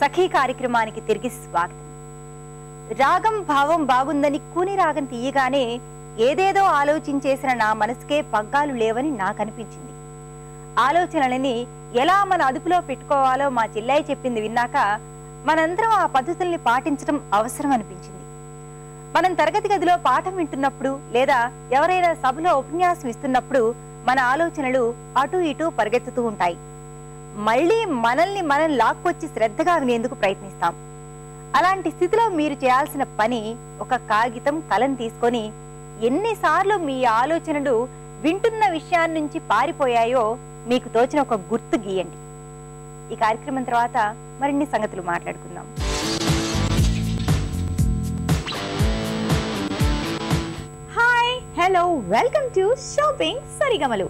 సఖీ కార్యక్రమానికి తిరిగి స్వాగతం. రాగం భావం బాగుందని కూని రాగం తీయగానే ఏదేదో ఆలోచించేసిన నా మనసుకే పగ్గాలు లేవని నాకనిపించింది. ఆలోచనలని ఎలా మన అదుపులో పెట్టుకోవాలో మా చెల్లయ్య చెప్పింది విన్నాక మనందరం ఆ పద్ధతుల్ని పాటించడం అవసరం అనిపించింది మనం తరగతి గదిలో పాఠం వింటున్నప్పుడు లేదా ఎవరైనా సభలో ఉపన్యాసం ఇస్తున్నప్పుడు మన ఆలోచనలు అటు ఇటు పరిగెత్తుతూ ఉంటాయి. మళ్ళీ మనల్ని మనం లాక్కొచ్చి శ్రద్ధగా వినేందుకు ప్రయత్నిస్తాం. అలాంటి స్థితిలో మీరు చేయాల్సిన పని ఒక కాగితం కలం తీసుకొని ఎన్నిసార్లు మీ ఆలోచనలు వింటున్న విషయాన్ని నుంచి పారిపోయాయో మీకు తోచిన ఒక గుర్తు గీయండి. ఈ కార్యక్రమం తర్వాత మరిన్ని సంగతులు మాట్లాడుకుందాం. Hi hello welcome to shopping సరిగమలు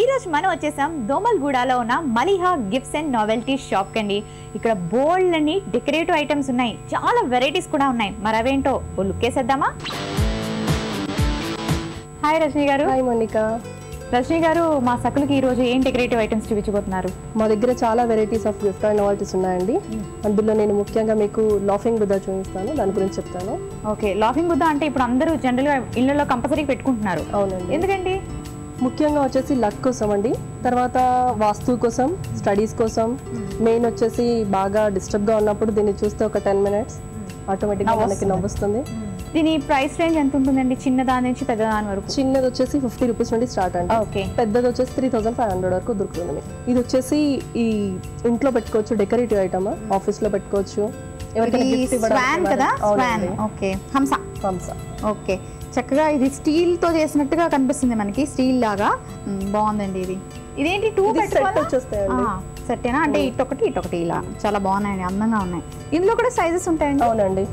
ఈరోజు మనం వచ్చేసాం దోమల్గూడలో ఉన్న Maliha gifts and novelty shop కండి. ఇక్కడ బోల్డ్ అని డెకరేటివ్ ఐటమ్స్ ఉన్నాయి. చాలా వెరైటీస్ కూడా ఉన్నాయి. మరి అవేంటో ఓ లుక్ వేసేద్దామా? హాయ్ రజనీ గారు. హాయ్ మోనిక రజనీ గారు మా సకులకి ఈ రోజు ఏం డెకరేటివ్ ఐటమ్స్ చూపించబోతున్నారు? మా దగ్గర చాలా varieties of gift and novelties ఉన్నాయండి. అందులో నేను ముఖ్యంగా మీకు లాఫింగ్ బుద్ధ చూపిస్తాను. దాని గురించి చెప్తాను. ఓకే లాఫింగ్ బుద్ధ అంటే ఇప్పుడు అందరూ జనరల్గా ఇళ్ళలో కంపల్సరీ పెట్టుకుంటున్నారు. అవునండి. ఎందుకండి? ముఖ్యంగా వచ్చేసి లక్ కోసం అండి. తర్వాత వాస్తు కోసం స్టడీస్ కోసం. మెయిన్ వచ్చేసి బాగా డిస్టర్బ్గా ఉన్నప్పుడు దీన్ని చూస్తే ఒక టెన్ మినిట్స్ ఆటోమేటిక్గా మనకి నవ్వొస్తుంది. దీని ప్రైస్ రేంజ్ ఎంత ఉంటుందండి? చిన్న దాని నుంచి పెద్ద దాని వరకు? చిన్నది వచ్చేసి ఫిఫ్టీ రూపీస్ నుండి స్టార్ట్ అండి. ఓకే. పెద్దది వచ్చేసి త్రీ థౌసండ్ ఫైవ్ హండ్రెడ్ వరకు దొరుకుతుంది మీకు. ఇది వచ్చేసి ఈ ఇంట్లో పెట్టుకోవచ్చు డెకరేటివ్ ఐటమ్. ఆఫీస్లో పెట్టుకోవచ్చు. ఎవరికైనా. ఓకే. హంస. హంస. ఓకే. చక్కగా ఇది స్టీల్తో చేసినట్టుగా కనిపిస్తుంది మనకి స్టీల్ లాగా. బాగుందండి ఇది. ఇదేంటి టూ. సెట్టేనా అంటే ఇటొకటి ఇటొకటి ఇలా. చాలా బాగున్నాయండి అందంగా ఉన్నాయి. ఇందులో కూడా సైజెస్ ఉంటాయండి? అవునండి.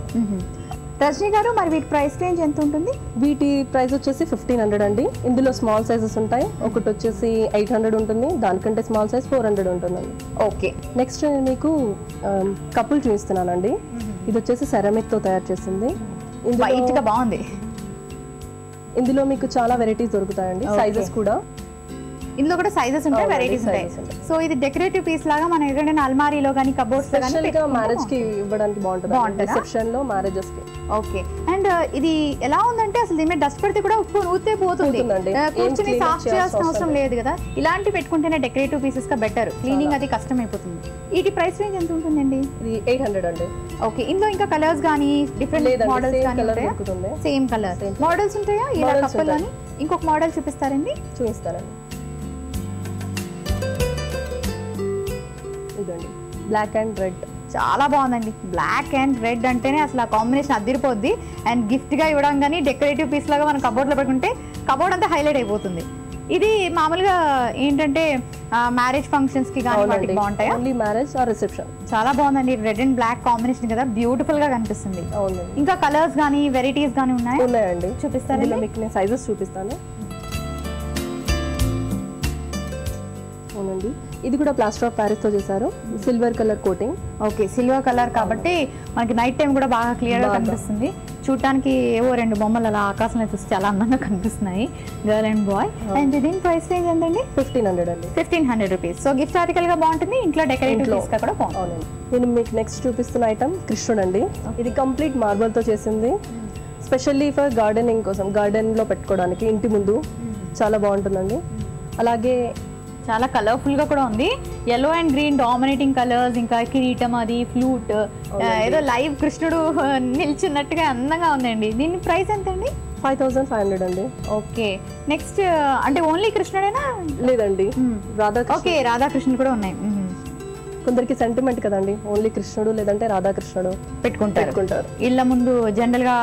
రజనీ గారు మరి వీటి ప్రైస్ రేంజ్ ఎంత ఉంటుంది? వీటి ప్రైస్ వచ్చేసి ఫిఫ్టీన్ హండ్రెడ్ అండి. ఇందులో స్మాల్ సైజెస్ ఉంటాయి. ఒకటి వచ్చేసి ఎయిట్ హండ్రెడ్ ఉంటుంది. దానికంటే స్మాల్ సైజ్ ఫోర్ హండ్రెడ్ ఉంటుందండి. ఓకే. నెక్స్ట్ నేను మీకు కప్పులు చూపిస్తున్నానండి ఇది వచ్చేసి సెరామిక్తో తయారు చేసింది. ఇందులో- వైట్గా బాగుంది. ఇందులో మీకు చాలా వెరైటీస్ దొరుకుతాయండి. సైజెస్ కూడా ఇందులో కూడా సైజెస్ ఉంటాయి వెరైటీస్ ఉంటాయి. సో ఇది డెకరేటివ్ పీస్ లాగా మనం ఎక్కడైనా అల్మారీలో కానీ కబోర్డ్స్లో కానీ మ్యారేజ్కి ఇవ్వడానికి బాగుంటుంది? బాగుంటుందా? రిసెప్షన్లో మ్యారేజెస్కి ఓకే అండ్ ఇది ఎలా ఉందంటే అసలు దీని మీద డస్ట్ పడితే కూడా ఉప్పు ఊతే పోతుంది. ఏం కూర్చుని సాఫ్ చేయాల్సిన అవసరం లేదు. కదా. ఇలాంటి పెట్టుకుంటేనే డెకరేటివ్ పీసెస్గా బెటర్ క్లీనింగ్ అది కష్టం అయిపోతుంది వీటి ప్రైస్ రేంజ్ ఎంత ఉంటుందండి? ఇది ఎయిట్ హండ్రెడ్ అండి. ఓకే ఇందులో ఇంకా కలర్స్ కానీ డిఫరెంట్ మోడల్స్ సేమ్ కానీ సేమ్ కలర్ మోడల్స్ ఉంటాయా? ఇలా కప్పలు. అని ఇంకొక మోడల్ చూపిస్తారండి. చూపిస్తానండి. బ్లాక్ అండ్ రెడ్ చాలా బాగుందండి. బ్లాక్ అండ్ రెడ్ అంటేనే అసలు ఆ కాంబినేషన్ అదిరిపోద్ది. అండ్ గిఫ్ట్గా ఇవ్వడం కానీ డెకరేటివ్ పీస్ లాగా మనం కబోర్డ్లో పెట్టుకుంటే కబోర్డ్ అంతా హైలైట్ అయిపోతుంది. ఇది మామూలుగా ఏంటంటే మ్యారేజ్ ఫంక్షన్స్కి కానీ వాటికి బాగుంటాయా? ఓన్లీ మ్యారేజ్ ఆర్ రిసెప్షన్ చాలా బాగుందండి. రెడ్ అండ్ బ్లాక్ కాంబినేషన్ కదా. బ్యూటిఫుల్గా కనిపిస్తుంది. ఇంకా కలర్స్ కానీ వెరైటీస్ కానీ ఉన్నాయా? ఉన్నాయండి. మీకు నేను సైజెస్ చూపిస్తాను. అవునండి ఇది కూడా ప్లాస్టర్ ఆఫ్ ప్యారిస్తో చేశారు. Silver colour coating okay silver colour కాబట్టి మనకి నైట్ టైం కూడా బాగా క్లియర్గా. కనిపిస్తుంది. చూడటానికి ఏవో రెండు బొమ్మలు అలా ఆకాశంలో చూసి చాలా అందంగా కనిపిస్తున్నాయి. గర్ల్ అండ్ బాయ్ అండ్ దీని ప్రైస్ రేంజ్ ఎంతండి? ఫిఫ్టీన్ హండ్రెడ్ అండి. Fifteen hundred rupees so gift ఆర్టికల్గా బాగుంటుంది. ఇంట్లో డెకరేటివ్ ఇంట్లో. పీస్గా కూడా బాగుంటుంది. నేను మీకు నెక్స్ట్ చూపిస్తున్న ఐటమ్ కృష్ణుడు అండి. ఇది కంప్లీట్ మార్బల్తో చేసింది. స్పెషల్లీ ఫర్ గార్డెనింగ్ కోసం గార్డెన్లో పెట్టుకోవడానికి ఇంటి ముందు. చాలా బాగుంటుందండి. అలాగే చాలా కలర్ఫుల్గా కూడా ఉంది. Yellow and green dominating colours ఇంకా కిరీటం అది ఫ్లూట్ ఏదో లైవ్ కృష్ణుడు నిల్చున్నట్టుగా అందంగా ఉందండి. దీని ప్రైస్ ఎంత అండి ఫైవ్ థౌసండ్ ఫైవ్ హండ్రెడ్ అండి. ఓకే. నెక్స్ట్ అంటే ఓన్లీ కృష్ణుడేనా? లేదండి. రాధాకృష్ణ ఓకే రాధాకృష్ణుడు కూడా ఉన్నాయి. మ్మ్. కొందరికి సెంటిమెంట్ కదండి. ఓన్లీ కృష్ణుడు లేదంటే రాధాకృష్ణుడు పెట్టుకుంటారు. పెట్టుకుంటారు. ఇళ్ళ ముందు జనరల్గా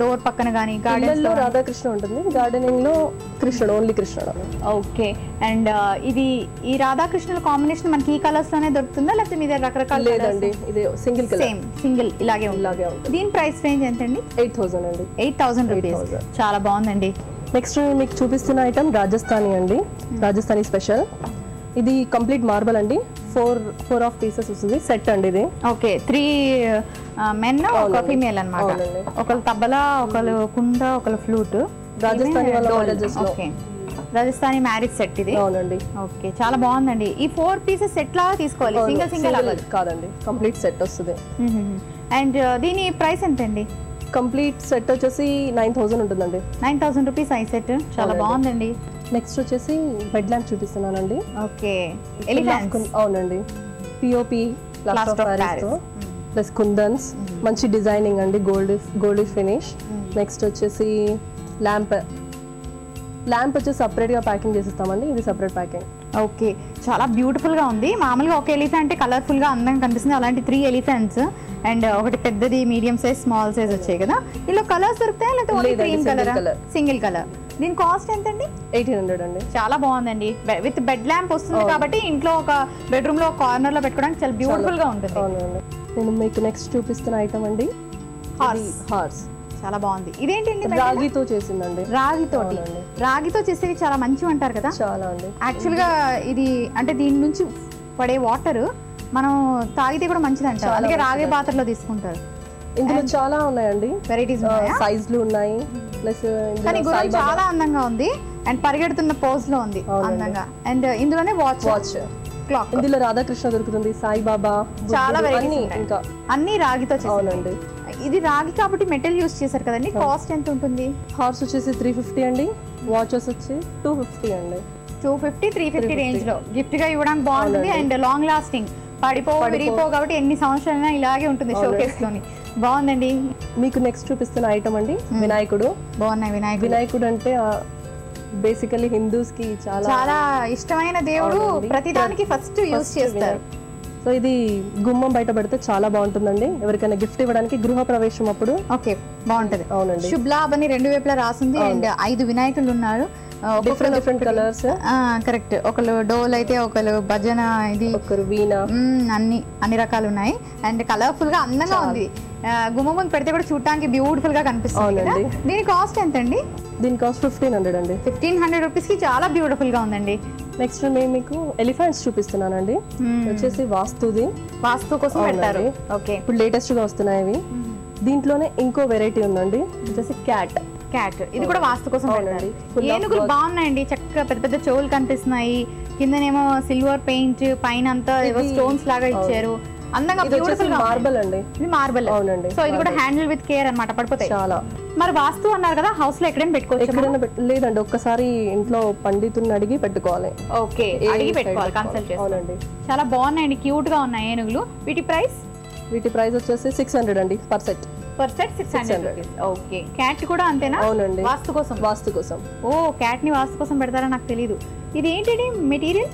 డోర్ పక్కన కానీ గార్డెన్స్ ఇళ్ళల్లో రాధాకృష్ణ ఉంటుంది. గార్డెనింగ్లో కృష్ణుడు ఓన్లీ కృష్ణుడు. ఓకే. అండ్ ఇది ఈ రాధాకృష్ణుల కాంబినేషన్ మనకి ఈ కలర్స్లోనే దొరుకుతుందా? లేకపోతే మీ దగ్గర రకరకాల లేదండి. ఇది సింగిల్ కలర్ సేమ్ సింగిల్ ఇలాగే ఉంది ఇలాగే ఉంటుంది. దీని ప్రైస్ రేంజ్ ఎంతండి? ఎయిట్ థౌసండ్ అండి. Eight thousand rupees 8,000. చాలా బాగుందండి. నెక్స్ట్ మీకు చూపిస్తున్న ఐటమ్ రాజస్థానీ అండి. రాజస్థానీ స్పెషల్ ఇది కంప్లీట్ మార్బల్ అండి. ఫోర్ ఫోర్ ఆఫ్ పీసెస్ వస్తుంది. సెట్ అండి ఇది. ఓకే త్రీ మెన్ ఒక. ఫీమేల్ అవునండి. ఒకళ్ళు తబలా ఒకళ్ళు కుండ ఒకళ్ళు flute Rajasthani. Okay. Rajasthani marriage set ఇది. అవునండి. ఓకే చాలా బాగుందండి. ఈ ఫోర్ పీసెస్ సెట్ లాగా తీసుకోవాలి. సింగిల్ సింగిల్ కాదండి. కంప్లీట్ సెట్ వస్తుంది. అండ్ దీని ప్రైస్ ఎంత అండి కంప్లీట్ సెట్ వచ్చేసి నైన్ థౌసండ్ ఉంటుందండి. Nine thousand rupees I set చాలా. బాగుందండి. నెక్స్ట్ వచ్చేసి బెడ్ ల్యాంప్ చూపిస్తున్నానండి. ఓకే. అవునండి. పిఓపి. ప్లస్ కుందన్స్ మంచి డిజైనింగ్ అండి గోల్డ్ గోల్డ్ ఫినిష్ నెక్స్ట్ వచ్చేసి ల్యాంప్ ల్యాంప్ వచ్చేసి సపరేట్గా ప్యాకింగ్ చేసిస్తామండి ఇది సపరేట్ ప్యాకింగ్ ఓకే. చాలా బ్యూటిఫుల్గా ఉంది. మామూలుగా ఒక ఎలిఫెంట్ కలర్ఫుల్గా అందంగా కనిపిస్తుంది. అలాంటి త్రీ ఎలిఫెంట్స్ అండ్ ఒకటి పెద్దది మీడియం సైజ్ స్మాల్ సైజ్ వచ్చాయి కదా. ఇందులో కలర్స్ దొరుకుతాయి? లేకపోతే కలర్. సింగిల్ కలర్ దీని కాస్ట్ ఎంతండి? ఎయిటీన్ హండ్రెడ్ అండి. చాలా బాగుందండి. విత్ బెడ్ ల్యాంప్ వస్తుంది కాబట్టి ఇంట్లో ఒక బెడ్రూమ్లో కార్నర్లో పెట్టుకోవడానికి చాలా బ్యూటిఫుల్గా ఉంటుంది. అవునండి. నేను మీకు నెక్స్ట్ చూపిస్తున్న ఐటమ్ అండి. హార్స్. హార్స్. చాలా బాగుంది. ఇదేంటండి రాగితో చేసిందండి. అవునండి. రాగితో చేసేవి చాలా మంచివి అంటారు కదా? చాలా అండి. యాక్చువల్గా ఇది అంటే దీని నుంచి పడే వాటర్ మనం తాగితే కూడా మంచిది అంటారు అందుకే రాగి పాత్రలో తీసుకుంటారు. ఇందులో చాలా ఉన్నాయండి. వెరైటీస్ ఉన్నాయా? సైజ్లు ఉన్నాయి. ప్లస్ కానీ గుర్రం చాలా అందంగా ఉంది. అండ్ పరిగెడుతున్న పోజ్లో ఉంది. అందంగా. అండ్ ఇందులోనే వాచ్ వాచ్ క్లాక్ ఇందులో రాధాకృష్ణ దొరుకుతుంది సాయిబాబా చాలా. ఇంకా. అన్ని రాగితో. అవునండి. ఇది రాగి కాబట్టి మెటల్ యూస్ చేశారు కదండి. కాస్ట్ ఎంత ఉంటుంది? హార్స్ వచ్చేసి త్రీ ఫిఫ్టీ అండి. వాచెస్ వచ్చి టూ ఫిఫ్టీ అండి. టూ ఫిఫ్టీ త్రీ ఫిఫ్టీ రేంజ్లో. గిఫ్ట్గా ఇవ్వడానికి బాగుంటుంది అండ్ లాంగ్ లాస్టింగ్ పడిపో. విరిగిపో కాబట్టి ఎన్ని సంవత్సరాలైనా ఇలాగే ఉంటుంది షోకేస్లోని బాగుందండి. మీకు నెక్స్ట్ చూపిస్తున్న ఐటమ్ అండి వినాయకుడు. బాగున్నాయి వినాయకుడు. వినాయకుడు అంటే బేసికలీ హిందూస్కి చాలా చాలా ఇష్టమైన దేవుడు. ప్రతిదానికి ఫస్ట్ యూస్ చేస్తారు. సో ఇది గుమ్మం బయట పెడితే చాలా బాగుంటుందండి. ఎవరికైనా గిఫ్ట్ ఇవ్వడానికి గృహ ప్రవేశం అప్పుడు. ఓకే బాగుంటది. అవునండి. శుభ్లాభ్ అని రెండు వైపులా రాసింది అండ్ ఐదు వినాయకులు ఉన్నారు. డిఫరెంట్ డిఫరెంట్ కలర్స్ కరెక్ట్ ఒకళ్ళు డోల్ అయితే ఒకళ్ళు భజన ఇది ఒకరు వీణ. మ్మ్, అన్ని అన్ని రకాలు ఉన్నాయి అండ్ కలర్ఫుల్గా అందంగా ఉంది. గుమ్మ ముందు పెడితే కూడా చూడటానికి బ్యూటిఫుల్గా కనిపిస్తుంది. దీని కాస్ట్ ఎంత అండి దీని కాస్ట్ ఫిఫ్టీన్ హండ్రెడ్ అండి. ఫిఫ్టీన్ హండ్రెడ్ రూపీస్కి చాలా బ్యూటిఫుల్గా ఉందండి. నెక్స్ట్ నేను మీకు ఎలిఫెంట్స్ చూపిస్తున్నానండి. మ్మ్. వచ్చేసి వాస్తుది. వాస్తు కోసం. పెట్టారు ఓకే. ఇప్పుడు లేటెస్ట్గా వస్తున్నాయి ఇవి. దీంట్లోనే ఇంకో వెరైటీ ఉందండి. వచ్చేసి క్యాట్ క్యాట్ ఇది కూడా వాస్తు కోసం ఏనుగులు. బాగున్నాయండి. చక్కగా పెద్ద పెద్ద చెవులు కనిపిస్తున్నాయి. కిందనేమో సిల్వర్ పెయింట్ పైన అంతా ఏవో స్టోన్స్ లాగా ఇచ్చారు. అందంగా బ్యూటిఫుల్ మార్బల్ అండి. ఇది మార్బల్ అవునండి. సో ఇది కూడా హ్యాండిల్ విత్ కేర్ అన్నమాట. పడిపోతాయి. చాలా. మరి వాస్తు అన్నారు కదా హౌస్లో ఎక్కడైనా పెట్టుకోవచ్చు? లేదండి. ఒక్కసారి ఇంట్లో పండితుడిని అడిగి పెట్టుకోవాలి. ఓకే. అడిగి పెట్టుకోవాలి. కన్సల్ట్ అవునండి. చాలా బాగున్నాయండి. క్యూట్గా ఉన్నాయి ఏనుగులు. వీటి ప్రైస్ వీటి ప్రైస్ వచ్చేసి సిక్స్ హండ్రెడ్ అండి per set per set six hundred rupees okay cat కూడా అంతేనా? అవునండి. వాస్తు కోసం. వాస్తు కోసం. ఓ క్యాట్ని వాస్తు కోసం పెడతారా నాకు తెలియదు ఇది ఏంటిది? మెటీరియల్?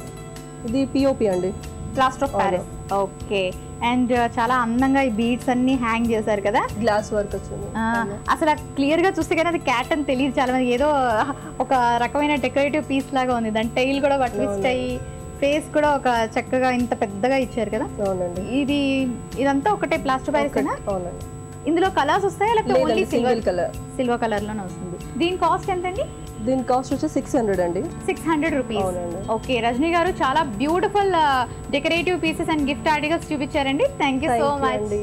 ఇది పిఓపి అండి. Plaster of Paris okay and చాలా అందంగా ఈ బీడ్స్ అన్ని హ్యాంగ్ చేశారు కదా? గ్లాస్ వర్క్ వచ్చింది. అసలు క్లియర్గా చూస్తే కానీ అది క్యాట్ అని తెలియదు చాలా మంది. ఏదో ఒక రకమైన డెకరేటివ్ పీస్ లాగా ఉంది. దాని టైల్ కూడా ట్విస్ట్ అయ్యి ఫేస్ కూడా ఒక చక్కగా ఇంత పెద్దగా ఇచ్చారు కదా? అవునండి. ఇది ఇదంతా ఒకటే ప్లాస్టర్ ప్యారిస్ అవునండి. ఇందులో కలర్స్ వస్తాయా లేకపోతే ఓన్లీ సింగిల్ కలర్. సిల్వర్ కలర్లోనే వస్తుంది. దీని కాస్ట్ ఎంతండి? దీని కాస్ట్ వచ్చి సిక్స్ హండ్రెడ్ అండి. Six hundred rupees okay Rajani గారు చాలా beautiful decorative pieces and gift articles చూపించారండి. Thank you so much అండి.